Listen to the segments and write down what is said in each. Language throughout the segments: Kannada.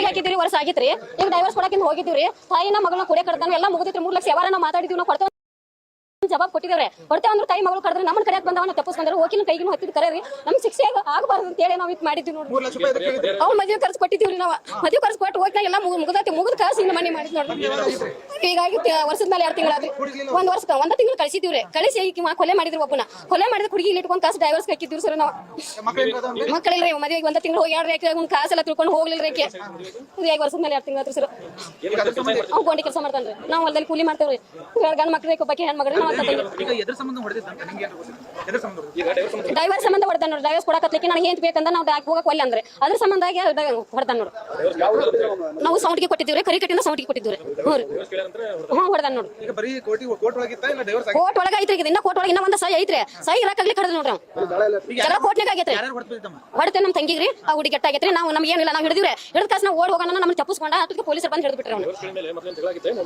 ಕೋರ್ಟಿಗೆ ಹಾಕಿದ್ರಿ ವರ್ಷ ಆಗಿತ್ರಿ. ಈಗ ಡೈವರ್ಸ್ ಕೊಡಕಿಂದ ಹೋಗಿದ್ದೀವ್ರಿ. ತಾಯಿನ ಮಗಳನ್ನ ಕೊಡೆ ಕಡ್ತಾನೆ ಎಲ್ಲ ಮುಗಿದಿತ್ರಿ. ಮೂರ್ ಲಕ್ಷ ವ್ಯವಹಾರ ನಾವು ಮಾತಾಡಿದ್ವಿ ನಾವು ಕೊಡ್ತೇವೆ ಜವಾಬ್ ಕೊಟ್ಟಿದ್ದಾರೆ ಕೊಡ್ತೇವೆ ಅಂದ್ರೆ ತಾಯಿ ಮಗಳು ಕರೆದ್ರೆ ನಮ್ಮ ಕಡೆಯಾಗ ಬಂದವನ್ನ ತಪ್ಪಿಸ್ಕೊಂಡ್ರೆ ಹೋಗಿನ ಕೈಗಿನ ಹತ್ತಿದ್ ಕರೆ ರೀ. ನಮ್ಗೆ ಶಿಕ್ಷೆ ಆಗಬಾರ್ದು ಅಂತ ಹೇಳಿ ನಾವು ಇದು ಮಾಡಿದ್ವಿ ನೋಡಿ ಅವ್ರು ರೀ ಮದುವೆ ಖರ್ಚು ಕೊಟ್ಟಿದ್ದೀವ್ರಿ ನಾವು. ಮದುವೆ ಖರ್ಚು ಕೊಟ್ಟು ಹೋಗಿ ಎಲ್ಲ ಮುಗಿದೈತಿ. ಮುಗಿದ ಕಾಸು ಇನ್ನು ಮನೆ ಮಾಡಿದ್ ನೋಡ್ರಿ. ಹೀಗಾಗಿ ವರ್ಷದ ಮೇಲೆ ಎರಡು ತಿಂಗಳಾದ್ರಿ ಒಂದ್ ವರ್ಷ ಒಂದ ತಿಂಗಳು ರೀ ಕಳಿಸಿ ಈಗ ಮ- ಕೊಲೆ ಮಾಡಿದ್ರು ಒಬ್ಬನ. ಕೊಲೆ ಮಾಡಿದ ಹುಡುಗಿ ಇಲ್ಲಿ ಇಟ್ಕೊಂಡು ಕಾಸು ಡೈವರ್ಸ್ ಹಾಕಿದ್ದೀವಿ ಸರ್ ನಾವು? ಮಕ್ಕಳಿಲ್ರಿ ಮದುವೆಗೆ ಒಂದ ತಿಂಗಳು ಹೋಗಿ ಎರಡು ರೇಖೆ ಒಂದು ಕಾಸೆಲ್ಲ ತಿಳ್ಕೊಂಡು ಹೋಗ್ಲಿಲ್ಲ ರೇಖೆ ಈಗ ವರ್ಷದ ಮೇಲೆ ಎರಡು ತಿಂಗಳು ಸರ್. ಅವ್ನು ಗೊಂಡಿ ಕೆಲಸ ಮಾಡ್ತಾನ್ರಿ. ನಾವು ಹೊಲದಲ್ಲಿ ಕೂಲಿ ಮಾಡ್ತೇವ್ರಿ. ಗಂಡ ಮಕ್ಳು ಬೇಕು ಬಗ್ಗೆ ಹೆಣ್ಮಕ್ಳು ನಾವು ಅಂತ ಈಗ ಎದ್ರ ಸಂಬಂಧ ಹೊಡೆದ ನೋಡಿ ಡೈವರ್ಸ್ ಕೊಡಕತ್ಲಿಕ್ಕೆ ನನಗೆ ಏನ್ ಬೇಕಂದ ನಾವು ಹೋಗಕ್ ಒಲ್ಲೆ ಅಂದ್ರೆ. ಅದ್ರ ಸಂಬಂಧ ಆಗಿ ಹೊಡೆದ ನೋಡು ನಾವು ಸೌಂಡ್ಗೆ ಕೊಟ್ಟಿದ್ದೀವ್ರಿ. ಕರಿ ಕಟ್ಟಿನ ಸೌಂಡ್ಗೆ ಕೊಟ್ಟಿದ್ದೀವ್ರಿ. ಹ್ಞೂ ರೀ ಹ್ಞೂ ಹೊಡೆದ ನೋಡ್ರಿ ಈಗ ಬರೀ ಕೋಟಿ ಒಳಗಿತ್ತ ಇಲ್ಲ ಡೈವರ್ಸ್ ಆಗಿ ಕೋಟ್ ಒಳಗೆ ಐತ್ರಿ ಇನ್ನ ಕೋರ್ಟ್ ಒಳಗೆ ಇನ್ನ ಒಂದ ಸೈ ಐತ್ರಿ. ಸೈ ಇರಕಾಗ್ಲಿ ಕಡ್ದು ನೋಡ್ರಿ ಅವ್ನು. ಎಲ್ಲ ಕೋರ್ಟ್ನಾಗ ಆಗೈತ್ರಿ. ಯಾರ್ಯಾರು ಹೊಡೆದಿದ್ದಮ್ಮ ಹೊಡೆತೆ ನಮ್ಮ ತಂಗಿಗ್ರಿ. ಆ ಹುಡುಗಿ ಕೆಟ್ಟಾಗೈತ್ರಿ ನಾವು ನಮ್ಗೆ ಏನಿಲ್ಲ ನಾವು ಹಿಡಿದಿವ್ರಿ. ಹಿಡಿದ ಕಾಸ್ ನಾವು ಓಡ್ ಹೋಗೋಣ ನಮ್ಮನ್ನ ತಪ್ಪಿಸ್ಕೊಂಡ ಅದಕ್ಕೆ ಪೊಲೀಸರು ಬಂದು ಹಿಡಿದು ಬಿಟ್ರಿ ಅವ್ನು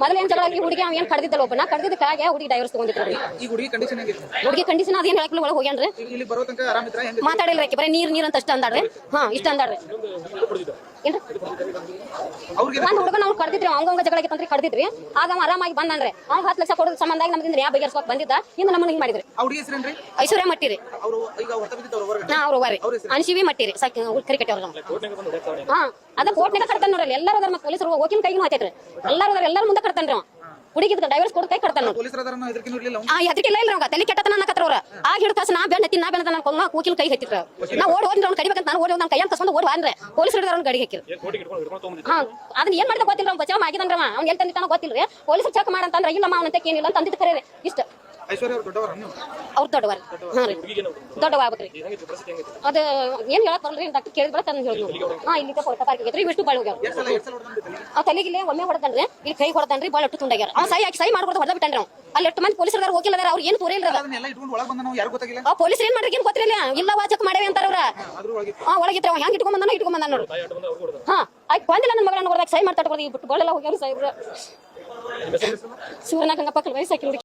ಮೊದಲು ಏನ್ ಜಗಳ ಆಗಿ ಹುಡುಗಿ ಅವ್ನು ಏನ್ ಕಡ್ದಿದ್ದಲ್ಲ ಒಬ್ಬನ? ಕಡ್ದಿದ್ದಕ್ಕಾಗಿ ಹುಡುಗಿ ಡೈವರ್ಸ್ ತಗೊಂಡಿದ್ರು ಈ ಹುಡುಗಿ ಕಂಡೀಷನ್ ಹೆಂಗಿತ್ತು ಹುಡುಗಿ ಕಂಡೀಷನ್ ಅದೇನ್ ಹೇಳಕ್ಲು ಒಳಗೆ ಹೋಗ್ಯಾನ್ರಿ ಈಗ ಇಲ್ಲಿ ಬರೋ ತನಕ ಆರಾಮ ಇದ್ರ? ಹೆಂಗ ಮಾತಾಡಿಲ್ಲ ಆಕಿ. ಬರೀ ನೀರ್ ನೀರ್ ಅಂತ ಅಷ್ಟ ಅಂದಾಡ್ರಿ ಹಾ ಇಷ್ಟ ಅಂದಾಡ್ರಿ ಏನ್ರಿ? ಅವ್ರಿಗೆ ಒಂದ್ ಹುಡುಗ ನಾವು ಕಡ್ದಿದ್ರಿ. ಅವಂಗ ಜಗಳ ಆಗಿತ್ತಂದ್ರಿ ಕಡ್ದಿದ್ರಿ. ಆಗ ಅವ ಆರಾಮಾಗಿ ಬಂದನ್ರಿ ಅವ್ನ್ ಹತ್ತು ಲಕ್ಷ ಕೊಡೋದ್ ಸಂಬಂಧ ನಮ್ದಿಂದ ಯಾವ ಬಗೆಹರಿಸ್ಕೊಕ್ ಬಂದಿದ್ದ? ಇನ್ನು ನಮ್ಮನ್ನ ಹಿಂಗ್ ಮಾಡಿದ್ರಿ. ಐಶ್ವರ್ಯ ಮಟ್ಟಿರಿ. ನಾ ಅವ್ರು ಬರ್ರಿ ಅನ್ಸಿವಿ ಮಟ್ಟಿರಿ. ಸಾಕಿ ಕ್ರಿಕೆಟ್ ಅವ್ರ ಹಾ ಅದ ಕೋರ್ಟ್ನಾಗ ಕಟ್ತಾನ ನೋಡ್ರಿ ಎಲ್ಲರೂ ಅದ್ರ ಮತ್ತೆ ಪೊಲೀಸರು ಹೋಗಿನ ಕೈಗೂ ಹಾಕೈತ್ರಿ ಎಲ್ಲರೂ ಅದಾರ ಎಲ್ಲರೂ ಮುಂದೆ ಕಡ್ತಾನ್ರಿ ಅವ ಹುಡುಗಿದ ಡೈವರ್ಸ್ ಕೊಡ್ ಕೈ ಕಟ್ತಾನ ನೋಡ್ರಿ. ಇಲ್ಲ ಇಲ್ಲ ತಲೆ ಕೆಟ್ಟತನ ಅವ್ರ ಕಸ ನಾ ಬೆಣ್ಣ ಹತ್ತಿ ನಾ ಬೆಣ್ಣ ನಾನು ಕೊಂಗ ಕೂಕಿಲ್ ಕೈ ಹತ್ತಿತ್ರ ನಾ ಓಡ್ ಹೋದ್ರೆ ಅವ್ನು ಕಡಿಬೇಕಂತ ನಾನು ಓಡಿ ನನ್ನ ಕೈಯನ್ನು ಕಸ್ಕೊಂಡು ಓಡ್ ಅಂದ್ರೆ ಪೊಲೀಸ್ ಹಿಡಿದ್ರ ಅವ್ನು ಗಡಿ ಹಾಕಿಲ್ಲ ಹಾ ಅದನ್ನ ಏನ್ ಮಾಡಿದ ಗೊತ್ತಿಲ್ಲ ಅವ್ನು ಬಚಾವ್ ಆಗಿದಂದ್ರ ಅವ್ನು ಎಲ್ಲಿ ತಂದಿತ್ತಾನೋ ಗೊತ್ತಿಲ್ಲ ಪೊಲೀಸ್ ಪೊಲೀಸರು ಚೆಕ್ ಮಾಡಂತಂದ್ರೆ ಇಲ್ಲಮ್ಮ ಅವನಂತ ಏನಿಲ್ಲ ಅಂತ ಅಂದಿದ್ದು ಕರೆ ಇಷ್ಟ. ಐಶ್ವರ್ಯ ಅವ್ರು ದೊಡ್ಡವರ? ನೀವು ಅವ್ರು ದೊಡ್ಡವರ. ಹಾ ರೀ. ಆಗ್ಬೇಕ್ರಿ ಅದು ಏನ್ ಹೇಳಕ್ ಬರಲ್ರಿ ಡಾಕ್ಟರ್ ಕೇಳಿದ ಬಳಿಕ ತಂದು ಹೇಳಿದ್ನು ಹಾ ಇಲ್ಲಿ ಪಾರ್ಕ್ ಆಗೈತ್ರಿ ವಿಷ್ಣು ಬಾಳ್ ಹೋಗ್ಯಾವ ಸಲ ಸಲ ಆ ಒಮ್ಮೆ ಹೊಡೆದನ್ರಿ. ಇಲ್ಲಿ ಕೈ ಹೊಡೆದನ್ರಿ ಬಾಳ್ ಅಟ್ಟು ತುಂಡಾಗ್ಯಾರ. ಅವ ಸೈ ಹಾಕಿ ಸೈ ಮಾಡ್ಕೊಡ್ದು ಹೊಡೆದ ಬಿಟ್ಟನ್ರಿ ಅವ್ ಅಲ್ಲಿ ಎಷ್ಟು ಮಂದಿ ಪೊಲೀಸರು ಹೋಗಿಲ್ಲ ಅವ್ರು ಏನು ತೋರಿಲ್ಲ ಅದನ್ನೆಲ್ಲ ಇಟ್ಕೊಂಡು ಒಳಗ್ ಬಂದ ನಾವು ಯಾರು ಗೊತ್ತಾಗಿಲ್ಲ? ಆ ಪೊಲೀಸ್ ಏನ್ ಮಾಡ್ರಿ ಏನ್ ಗೊತ್ತಿರಲಿಲ್ಲ ಇಲ್ಲ. ವಾಚಕ್ ಮಾಡೇವಿ ಅಂತಾರ ಅವ್ರ. ಹಾ ಒಳಗಿತ್ರ ಅವ ಹೆಂಗ್ ಇಟ್ಕೊಂಡ್ ಬಂದಾನ ಇಟ್ಕೊಂಡ್ ಬಂದಾನ ನೋಡು. ಹಾ ಆಯ್ತು ಬಂದಿಲ್ಲ ನನ್ನ ಮಗಳನ್ನ ನೋಡ್ದಾಗ. ಸೈ ಮಾಡ್ತಾ ಬಿಟ್ಟು ಬಾಳೆಲ್ಲ ಹೋಗ್ಯಾರ ಸಾಯ್ಬ್ರ ಸೂರ್ಯನ ಗಂಗಪ್ಪ